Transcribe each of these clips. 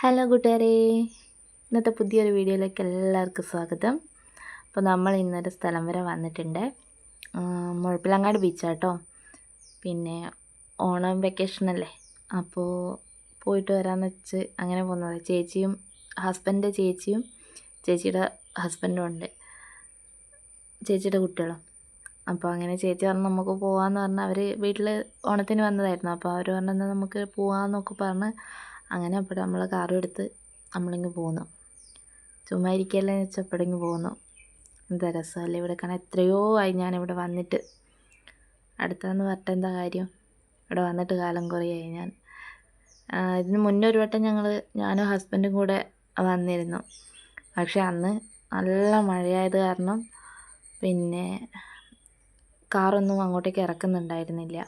Hello കൂട്ടുകാരെ ഇന്നത്തെ പുതിയൊരു വീഡിയോയിലേക്ക് എല്ലാവർക്കും സ്വാഗതം. അപ്പോൾ നമ്മൾ ഇന്നൊരു സ്ഥലം വരെ വന്നിട്ടുണ്ട്. മുഴപ്പിലങ്ങാട് ബീച്ചാട്ടോ പിന്നെ ഓണം വെക്കേഷനല്ലേ അപ്പോൾ പോയിട്ട് വരാമെന്ന് വെച്ച് അങ്ങനെ പോകുന്നത്. ചേച്ചിയും ഹസ്ബൻഡിന്റെ ചേച്ചിയും ചേച്ചിയുടെ ഹസ്ബൻഡും ഉണ്ട്. ചേച്ചിയുടെ കുട്ടികളും. അപ്പോൾ അങ്ങനെ ചേച്ചി പറഞ്ഞു നമുക്ക് പോകാമെന്ന് പറഞ്ഞാൽ അവർ വീട്ടിൽ ഓണത്തിന് വന്നതായിരുന്നു. അപ്പോൾ അവർ പറഞ്ഞാൽ നമുക്ക് പോകാമെന്നൊക്കെ പറഞ്ഞ് അങ്ങനെ അപ്പോൾ നമ്മൾ കാറും എടുത്ത് നമ്മളിങ്ങ് പോന്നു. ചുമ്മാ ഇരിക്കല്ലേ എന്ന് വെച്ചപ്പോഴിങ്ങ് പോന്നു. എന്താ രസമല്ലേ ഇവിടെ കാണാൻ. എത്രയോ ആയി ഞാനിവിടെ വന്നിട്ട്. അടുത്തതെന്ന് പറഞ്ഞിട്ട് എന്താ കാര്യം? ഇവിടെ വന്നിട്ട് കാലം കുറേയായി ഞാൻ. ഇതിന് മുന്നേ ഒരു വട്ടം ഞങ്ങൾ ഞാനും ഹസ്ബൻഡും കൂടെ വന്നിരുന്നു. പക്ഷെ അന്ന് നല്ല മഴയായത് കാരണം പിന്നെ കാറൊന്നും അങ്ങോട്ടേക്ക് ഇറക്കുന്നുണ്ടായിരുന്നില്ല.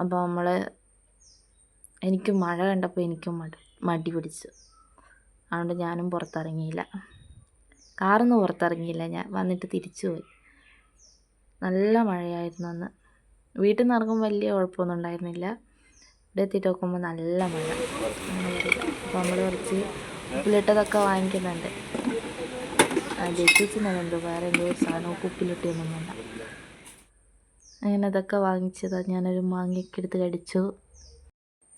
അപ്പോൾ നമ്മൾ എനിക്ക് മഴ കണ്ടപ്പോൾ എനിക്കും മടി മടി പിടിച്ചു. അതുകൊണ്ട് ഞാനും പുറത്തിറങ്ങിയില്ല. കാറൊന്നും പുറത്തിറങ്ങിയില്ല. ഞാൻ വന്നിട്ട് തിരിച്ചു പോയി. നല്ല മഴയായിരുന്നു അന്ന്. വീട്ടിൽ നിന്ന് ഇറങ്ങുമ്പോൾ വലിയ കുഴപ്പമൊന്നും ഉണ്ടായിരുന്നില്ല. ഇവിടെ എത്തിയിട്ട് നോക്കുമ്പോൾ നല്ല മഴ. അപ്പോൾ നമ്മൾ കുറച്ച് ഉപ്പിലിട്ടതൊക്കെ വാങ്ങിക്കുന്നുണ്ട്. ജയിച്ചിട്ടുണ്ടെന്തോ വേറെ എന്തോ ഒരു സാധനം ഉപ്പിലിട്ടൊന്നും വേണ്ട അങ്ങനെ അതൊക്കെ വാങ്ങിച്ചതാണ് ഞാനൊരു മാങ്ങയൊക്കെ എടുത്ത് കടിച്ചു.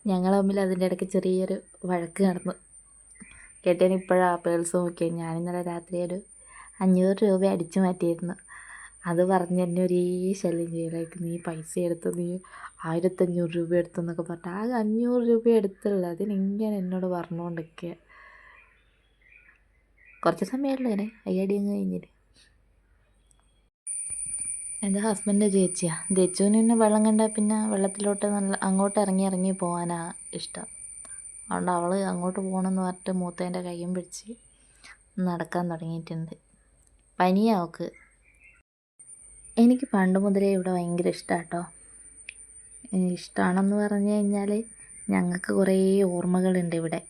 ഞങ്ങൾ തമ്മിൽ അതിന്റെ ഇടയ്ക്ക് ചെറിയൊരു വഴക്ക് നടന്നു. കേട്ടേൻ ഇപ്പോഴാണ് പേഴ്സ് നോക്കിയത് ഞാൻ ഇന്നലെ രാത്രി ഒരു അഞ്ഞൂറ് രൂപ അടിച്ചു മാറ്റിയിരുന്നു. അത് പറഞ്ഞ് എന്നെ ഒരേ ശല്യം ചെയ്യലേക്ക് നീ പൈസ എടുത്ത് നീ ആയിരത്തഞ്ഞൂറ് രൂപ എടുത്തു എന്നൊക്കെ പറഞ്ഞിട്ട് ആകെ അഞ്ഞൂറ് രൂപ എടുത്തുള്ളൂ. അതിനിങ്ങനെ എന്നോട് പറഞ്ഞുകൊണ്ടൊക്കെ? കുറച്ച് സമയമല്ലോ ഇങ്ങനെ അയ്യടി അങ്ങ് കഴിഞ്ഞിട്ട് എന്റെ ഹസ്ബൻഡ് ചേച്ചിയാ. ചേച്ചുവിന് പിന്നെ വെള്ളം കണ്ടാൽ പിന്നെ വെള്ളത്തിലോട്ട് നല്ല അങ്ങോട്ട് ഇറങ്ങി ഇറങ്ങി പോകാനാ ഇഷ്ടം. അതുകൊണ്ട് അവൾ അങ്ങോട്ട് പോകണമെന്ന് പറഞ്ഞിട്ട് മൂത്തേന്റെ കൈയും പിടിച്ച് നടക്കാൻ തുടങ്ങിയിട്ടുണ്ട്. പനിയാ അവൾക്ക് എനിക്ക് പണ്ട് മുതലേ ഇവിടെ ഭയങ്കര ഇഷ്ടമാട്ടോ ഇഷ്ടമാണെന്ന് പറഞ്ഞു കഴിഞ്ഞാൽ ഞങ്ങൾക്ക് കുറേ ഓർമ്മകളുണ്ട് ഇവിടെ.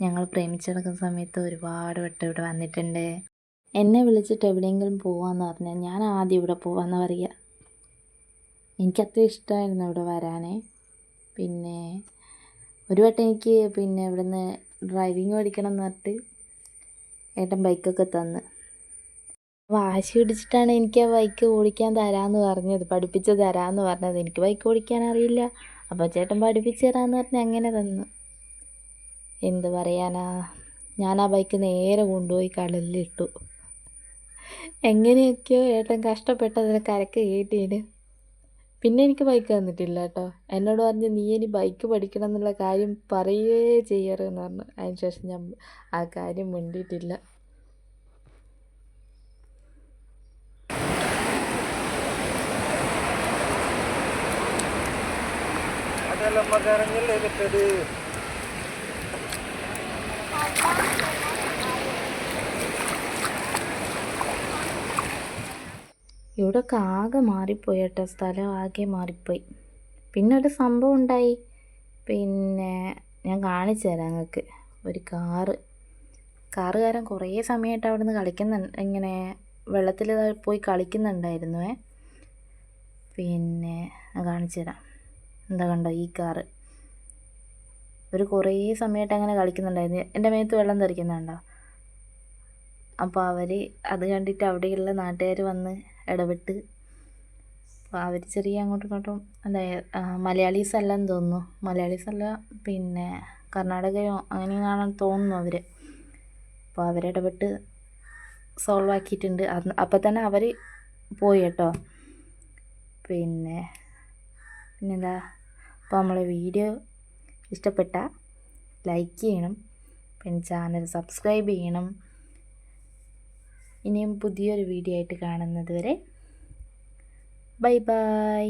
ഞങ്ങൾ പ്രേമിച്ച് നടക്കുന്ന സമയത്ത് ഒരുപാട് വട്ടം ഇവിടെ വന്നിട്ടുണ്ട്. എന്നെ വിളിച്ചിട്ട് എവിടെയെങ്കിലും പോവാന്ന് പറഞ്ഞാൽ ഞാൻ ആദ്യം ഇവിടെ പോവാന്ന് പറയുക എനിക്കത്ര ഇഷ്ടമായിരുന്നു ഇവിടെ വരാനേ. പിന്നെ ഒരു വട്ടം എനിക്ക് പിന്നെ ഇവിടുന്ന് ഡ്രൈവിങ് പഠിക്കണം എന്ന് പറഞ്ഞിട്ട് ഏട്ടൻ ബൈക്കൊക്കെ തന്ന്. വാശി പിടിച്ചിട്ടാണ് എനിക്ക് ആ ബൈക്ക് ഓടിക്കാൻ തരാമെന്ന് പറഞ്ഞത് പഠിപ്പിച്ച് തരാമെന്ന് പറഞ്ഞത്. എനിക്ക് ബൈക്ക് ഓടിക്കാൻ അറിയില്ല. അപ്പോൾ ചേട്ടൻ പഠിപ്പിച്ച് തരാമെന്ന് പറഞ്ഞ് അങ്ങനെ തന്നു. എന്ത് പറയാനാ? ഞാൻ ആ ബൈക്ക് നേരെ കൊണ്ടുപോയി കടലിലിട്ടു. എങ്ങനെയൊക്കെയോ ഏട്ടൻ കഷ്ടപ്പെട്ട് അതിനെ കരക്ക് കയറ്റിയത് പിന്നെ എനിക്ക് ബൈക്ക് തന്നിട്ടില്ല കേട്ടോ. എന്നോട് പറഞ്ഞ് നീ ഇനി ബൈക്ക് പഠിക്കണം എന്നുള്ള കാര്യം പറയുകയേ ചെയ്യരുതെന്ന് പറഞ്ഞു. അതിന് ശേഷം ഞാൻ ആ കാര്യം മിണ്ടിയിട്ടില്ല. അതെല്ലാം പറഞ്ഞില്ലേ കിട്ടത് ഇവിടെയൊക്കെ ആകെ മാറിപ്പോയി കേട്ടോ സ്ഥലം ആകെ മാറിപ്പോയി. പിന്നെ ഒരു സംഭവം ഉണ്ടായി. പിന്നെ ഞാൻ കാണിച്ചു തരാം നിങ്ങൾക്ക് ഒരു കാറ്. കാറുകാരൻ കുറേ സമയമായിട്ട് അവിടെ നിന്ന് കളിക്കുന്നുണ്ട് ഇങ്ങനെ വെള്ളത്തിൽ പോയി കളിക്കുന്നുണ്ടായിരുന്നു പിന്നെ കാണിച്ചു തരാം. എന്താ കണ്ടോ ഈ കാറ്? ഒരു കുറേ സമയമായിട്ട് അങ്ങനെ കളിക്കുന്നുണ്ടായിരുന്നു. എന്റെ മേത്ത് വെള്ളം തെറിക്കുന്നുണ്ടോ? അപ്പോൾ അവർ അത് കണ്ടിട്ട് അവിടെയുള്ള നാട്ടുകാർ വന്ന് ഇടപെട്ട്. അവർ ചെറിയ അങ്ങോട്ടും ഇങ്ങോട്ടും എന്താ മലയാളീസ് അല്ലെന്ന് തോന്നുന്നു. മലയാളീസ് അല്ല പിന്നെ കർണാടകയോ അങ്ങനെയാണെന്ന് തോന്നുന്നു അവർ അപ്പോൾ അവരിടപെട്ട് സോൾവ് ആക്കിയിട്ടുണ്ട്. അന്ന് അപ്പോൾ തന്നെ അവർ പോയി കേട്ടോ. പിന്നെ പിന്നെന്താ അപ്പോൾ നമ്മളെ വീഡിയോ ഇഷ്ടപ്പെട്ട ലൈക്ക് ചെയ്യണം. പിന്നെ ചാനൽ സബ്സ്ക്രൈബ് ചെയ്യണം. ഇനിയും പുതിയൊരു വീഡിയോ ആയിട്ട് കാണുന്നത് വരെ ബൈ ബൈ